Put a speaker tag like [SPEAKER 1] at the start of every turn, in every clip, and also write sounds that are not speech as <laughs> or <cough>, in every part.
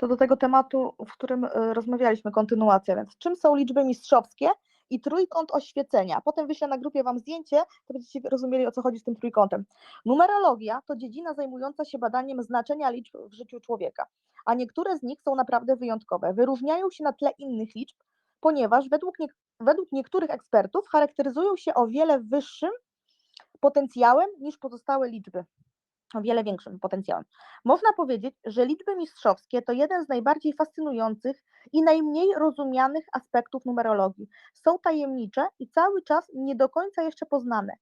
[SPEAKER 1] To do tego tematu, w którym y, rozmawialiśmy, kontynuacja, więc czym są liczby mistrzowskie i trójkąt oświecenia. Potem wyślę na grupie Wam zdjęcie, to będziecie rozumieli, o co chodzi z tym trójkątem. Numerologia to dziedzina zajmująca się badaniem znaczenia liczb w życiu człowieka, a niektóre z nich są naprawdę wyjątkowe. Wyróżniają się na tle innych liczb, ponieważ według, nie, według niektórych ekspertów charakteryzują się o wiele wyższym potencjałem niż pozostałe liczby o wiele większym potencjałem. Można powiedzieć, że liczby mistrzowskie to jeden z najbardziej fascynujących i najmniej rozumianych aspektów numerologii. Są tajemnicze i cały czas nie do końca jeszcze poznane.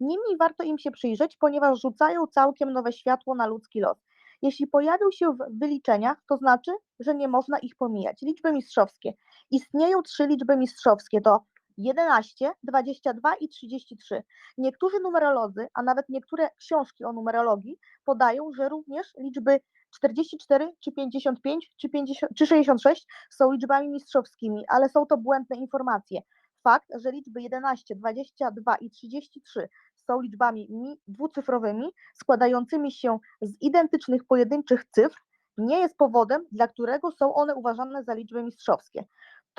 [SPEAKER 1] Niemniej warto im się przyjrzeć, ponieważ rzucają całkiem nowe światło na ludzki los. Jeśli pojawią się w wyliczeniach, to znaczy, że nie można ich pomijać. Liczby mistrzowskie. Istnieją trzy liczby mistrzowskie, to 11, 22 i 33. Niektórzy numerolodzy, a nawet niektóre książki o numerologii podają, że również liczby 44 czy 55 czy, 50, czy 66 są liczbami mistrzowskimi, ale są to błędne informacje. Fakt, że liczby 11, 22 i 33 są liczbami dwucyfrowymi, składającymi się z identycznych pojedynczych cyfr, nie jest powodem, dla którego są one uważane za liczby mistrzowskie.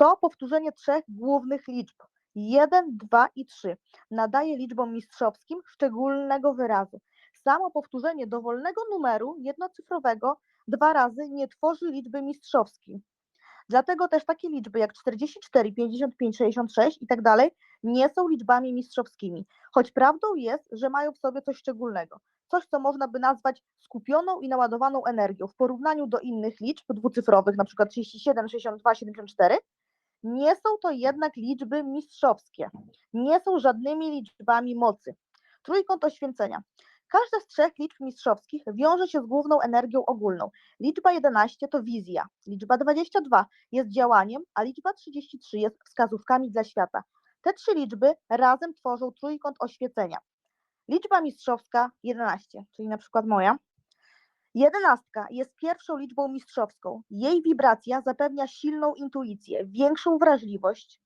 [SPEAKER 1] To powtórzenie trzech głównych liczb 1, 2 i 3 nadaje liczbom mistrzowskim szczególnego wyrazu. Samo powtórzenie dowolnego numeru jednocyfrowego dwa razy nie tworzy liczby mistrzowskiej. Dlatego też takie liczby jak 44, 55, 66 i tak dalej nie są liczbami mistrzowskimi, choć prawdą jest, że mają w sobie coś szczególnego. Coś, co można by nazwać skupioną i naładowaną energią w porównaniu do innych liczb dwucyfrowych, przykład 37, 62, 74, nie są to jednak liczby mistrzowskie, nie są żadnymi liczbami mocy. Trójkąt oświęcenia. Każda z trzech liczb mistrzowskich wiąże się z główną energią ogólną. Liczba 11 to wizja, liczba 22 jest działaniem, a liczba 33 jest wskazówkami dla świata. Te trzy liczby razem tworzą trójkąt oświecenia. Liczba mistrzowska 11, czyli na przykład moja, Jedenastka jest pierwszą liczbą mistrzowską. Jej wibracja zapewnia silną intuicję, większą wrażliwość,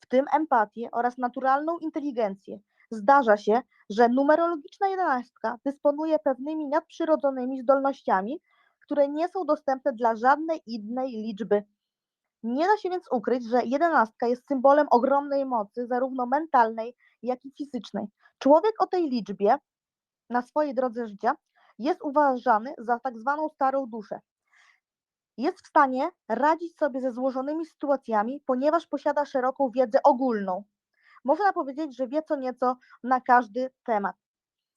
[SPEAKER 1] w tym empatię oraz naturalną inteligencję. Zdarza się, że numerologiczna jedenastka dysponuje pewnymi nadprzyrodzonymi zdolnościami, które nie są dostępne dla żadnej innej liczby. Nie da się więc ukryć, że jedenastka jest symbolem ogromnej mocy, zarówno mentalnej, jak i fizycznej. Człowiek o tej liczbie na swojej drodze życia jest uważany za tak zwaną starą duszę. Jest w stanie radzić sobie ze złożonymi sytuacjami, ponieważ posiada szeroką wiedzę ogólną. Można powiedzieć, że wie co nieco na każdy temat.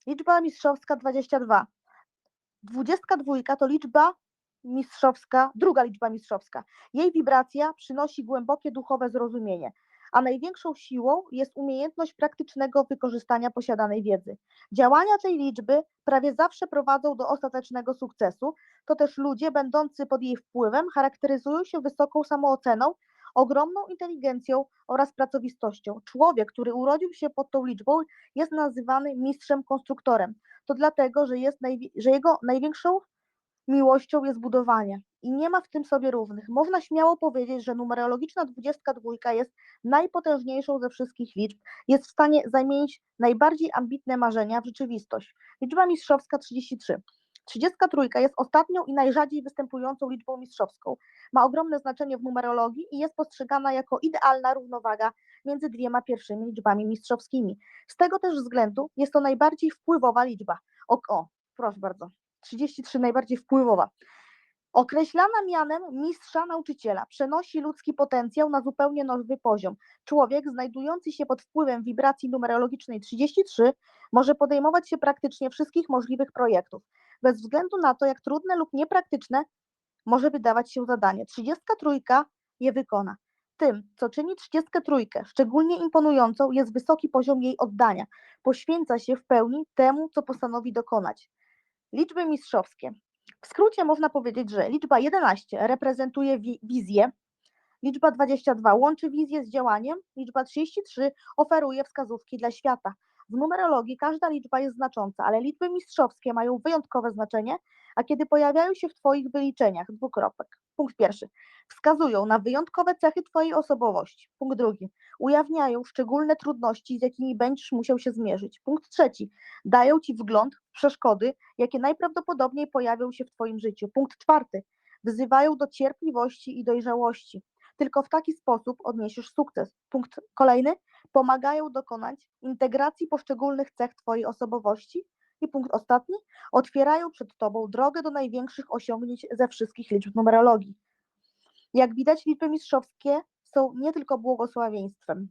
[SPEAKER 1] Liczba mistrzowska 22. 22 to liczba mistrzowska, druga liczba mistrzowska. Jej wibracja przynosi głębokie duchowe zrozumienie a największą siłą jest umiejętność praktycznego wykorzystania posiadanej wiedzy. Działania tej liczby prawie zawsze prowadzą do ostatecznego sukcesu, to też ludzie będący pod jej wpływem charakteryzują się wysoką samooceną, ogromną inteligencją oraz pracowistością. Człowiek, który urodził się pod tą liczbą, jest nazywany mistrzem konstruktorem. To dlatego, że, jest że jego największą miłością jest budowanie i nie ma w tym sobie równych. Można śmiało powiedzieć, że numerologiczna 22 jest najpotężniejszą ze wszystkich liczb, jest w stanie zamienić najbardziej ambitne marzenia w rzeczywistość. Liczba mistrzowska 33. 33 jest ostatnią i najrzadziej występującą liczbą mistrzowską. Ma ogromne znaczenie w numerologii i jest postrzegana jako idealna równowaga między dwiema pierwszymi liczbami mistrzowskimi. Z tego też względu jest to najbardziej wpływowa liczba. O, o proszę bardzo. 33 najbardziej wpływowa. Określana mianem mistrza nauczyciela przenosi ludzki potencjał na zupełnie nowy poziom. Człowiek znajdujący się pod wpływem wibracji numerologicznej 33 może podejmować się praktycznie wszystkich możliwych projektów, bez względu na to, jak trudne lub niepraktyczne może wydawać się zadanie. 33 je wykona. Tym, co czyni 33 szczególnie imponującą, jest wysoki poziom jej oddania. Poświęca się w pełni temu, co postanowi dokonać. Liczby mistrzowskie. W skrócie można powiedzieć, że liczba 11 reprezentuje wizję, liczba 22 łączy wizję z działaniem, liczba 33 oferuje wskazówki dla świata. W numerologii każda liczba jest znacząca, ale liczby mistrzowskie mają wyjątkowe znaczenie, a kiedy pojawiają się w Twoich wyliczeniach, dwukropek. Punkt pierwszy. Wskazują na wyjątkowe cechy Twojej osobowości. Punkt drugi. Ujawniają szczególne trudności, z jakimi będziesz musiał się zmierzyć. Punkt trzeci. Dają Ci wgląd w przeszkody, jakie najprawdopodobniej pojawią się w Twoim życiu. Punkt czwarty. wzywają do cierpliwości i dojrzałości. Tylko w taki sposób odniesiesz sukces. Punkt kolejny. Pomagają dokonać integracji poszczególnych cech Twojej osobowości. I punkt ostatni. Otwierają przed Tobą drogę do największych osiągnięć ze wszystkich liczb numerologii. Jak widać, liczby mistrzowskie są nie tylko błogosławieństwem.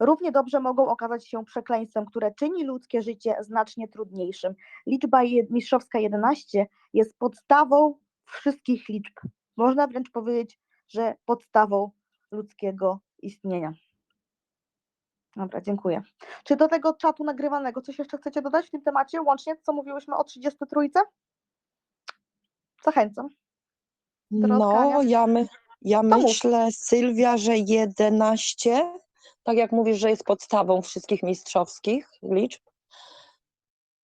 [SPEAKER 1] Równie dobrze mogą okazać się przekleństwem, które czyni ludzkie życie znacznie trudniejszym. Liczba mistrzowska 11 jest podstawą wszystkich liczb. Można wręcz powiedzieć, że podstawą ludzkiego istnienia. Dobra, dziękuję. Czy do tego czatu nagrywanego coś jeszcze chcecie dodać w tym temacie, łącznie co mówiłyśmy o 33? Zachęcam.
[SPEAKER 2] No, ja, my, ja myślę, Sylwia, że 11, tak jak mówisz, że jest podstawą wszystkich mistrzowskich liczb.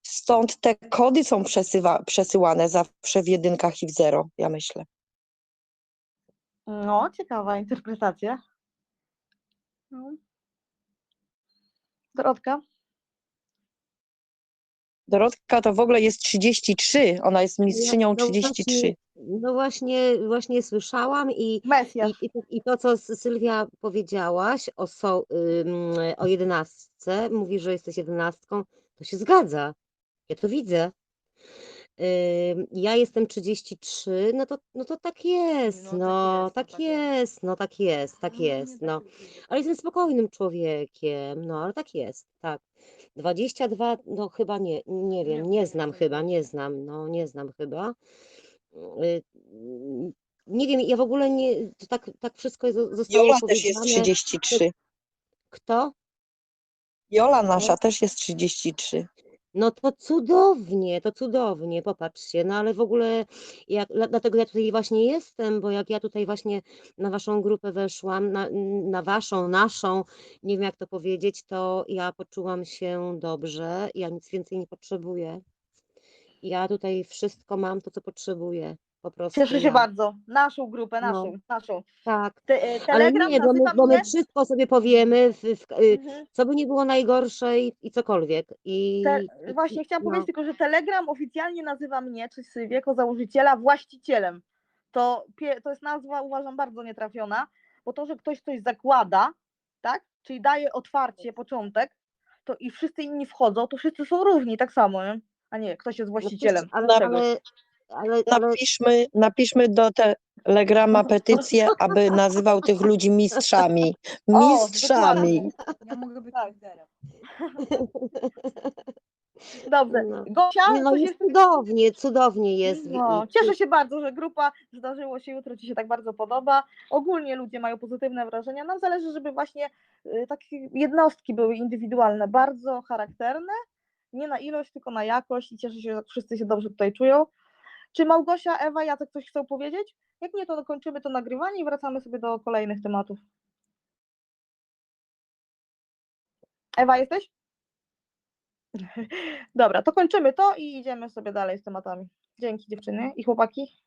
[SPEAKER 2] Stąd te kody są przesywa, przesyłane zawsze w jedynkach i w zero, ja myślę.
[SPEAKER 1] No, ciekawa interpretacja. No. Dorotka?
[SPEAKER 2] Dorotka to w ogóle jest 33, ona jest mistrzynią
[SPEAKER 3] no
[SPEAKER 2] 33.
[SPEAKER 3] Właśnie, no właśnie, właśnie słyszałam i,
[SPEAKER 1] Mesjasz.
[SPEAKER 3] i, i, to- i to, co Sylwia powiedziałaś o, so, ym, o jedenastce, mówi, że jesteś jedenastką, to się zgadza. Ja to widzę. Ym, Ja jestem 33, no to, no to tak jest, no, tak jest, no tak jest, tak jest, no. Ale jestem spokojnym człowiekiem, no ale tak jest, tak. 22, no chyba nie, nie wiem, nie znam chyba, nie znam, no nie znam chyba. Y, Nie wiem, ja w ogóle nie, to tak, tak wszystko jest, zostało
[SPEAKER 2] Jola też jest
[SPEAKER 3] powiedziane.
[SPEAKER 2] 33.
[SPEAKER 3] Kto?
[SPEAKER 2] Jola nasza też jest 33.
[SPEAKER 3] No to cudownie, to cudownie, popatrzcie, no ale w ogóle jak, dla- dlatego ja tutaj właśnie jestem, bo jak ja tutaj właśnie na waszą grupę weszłam, na, na waszą, naszą, nie wiem jak to powiedzieć, to ja poczułam się dobrze, ja nic więcej nie potrzebuję. Ja tutaj wszystko mam to, co potrzebuję, po prostu
[SPEAKER 1] Cieszę się
[SPEAKER 3] ja.
[SPEAKER 1] bardzo. Naszą grupę,
[SPEAKER 3] No.
[SPEAKER 1] naszą, naszą.
[SPEAKER 3] Tak,
[SPEAKER 1] Te, e,
[SPEAKER 3] ale
[SPEAKER 1] telegram
[SPEAKER 3] nie, bo my,
[SPEAKER 1] nazywa
[SPEAKER 3] bo my wszystko sobie powiemy, w, w, y,
[SPEAKER 1] Mhm.
[SPEAKER 3] co by nie było najgorsze i, i cokolwiek. I,
[SPEAKER 1] Te,
[SPEAKER 3] i-
[SPEAKER 1] właśnie chciałam
[SPEAKER 3] no.
[SPEAKER 1] powiedzieć tylko, że Telegram oficjalnie nazywa mnie, czy Sylwię, jako założyciela, właścicielem. To, pie- to jest nazwa, uważam, bardzo nietrafiona, bo to, że ktoś coś zakłada, tak, czyli daje otwarcie, początek, to i wszyscy inni wchodzą, to wszyscy są równi, tak samo, nie? a nie, ktoś jest
[SPEAKER 3] No
[SPEAKER 1] właścicielem.
[SPEAKER 3] ale,
[SPEAKER 1] czegoś.
[SPEAKER 3] ale, ale, ale
[SPEAKER 2] Napiszmy, napiszmy do Telegrama petycję, aby nazywał tych ludzi mistrzami. <laughs>
[SPEAKER 1] O,
[SPEAKER 2] Mistrzami.
[SPEAKER 1] dokładnie. Ja mogę być tak. Dobrze.
[SPEAKER 3] No.
[SPEAKER 1] Gosia,
[SPEAKER 3] Nie, no
[SPEAKER 1] coś
[SPEAKER 3] jest
[SPEAKER 1] jeszcze
[SPEAKER 3] cudownie, cudownie jest.
[SPEAKER 1] No,
[SPEAKER 3] I-
[SPEAKER 1] cieszę się bardzo, że grupa zdarzyło się jutro, Ci się tak bardzo podoba. Ogólnie ludzie mają pozytywne wrażenia. Nam zależy, żeby właśnie y, takie jednostki były indywidualne, bardzo charakterne, nie na ilość, tylko na jakość i cieszę się, że wszyscy się dobrze tutaj czują. Czy Małgosia, Ewa, Jacek coś chcą powiedzieć? Jak nie, to dokończymy to nagrywanie i wracamy sobie do kolejnych tematów. Ewa, jesteś? <laughs> Dobra, to kończymy to i idziemy sobie dalej z tematami. Dzięki dziewczyny i chłopaki.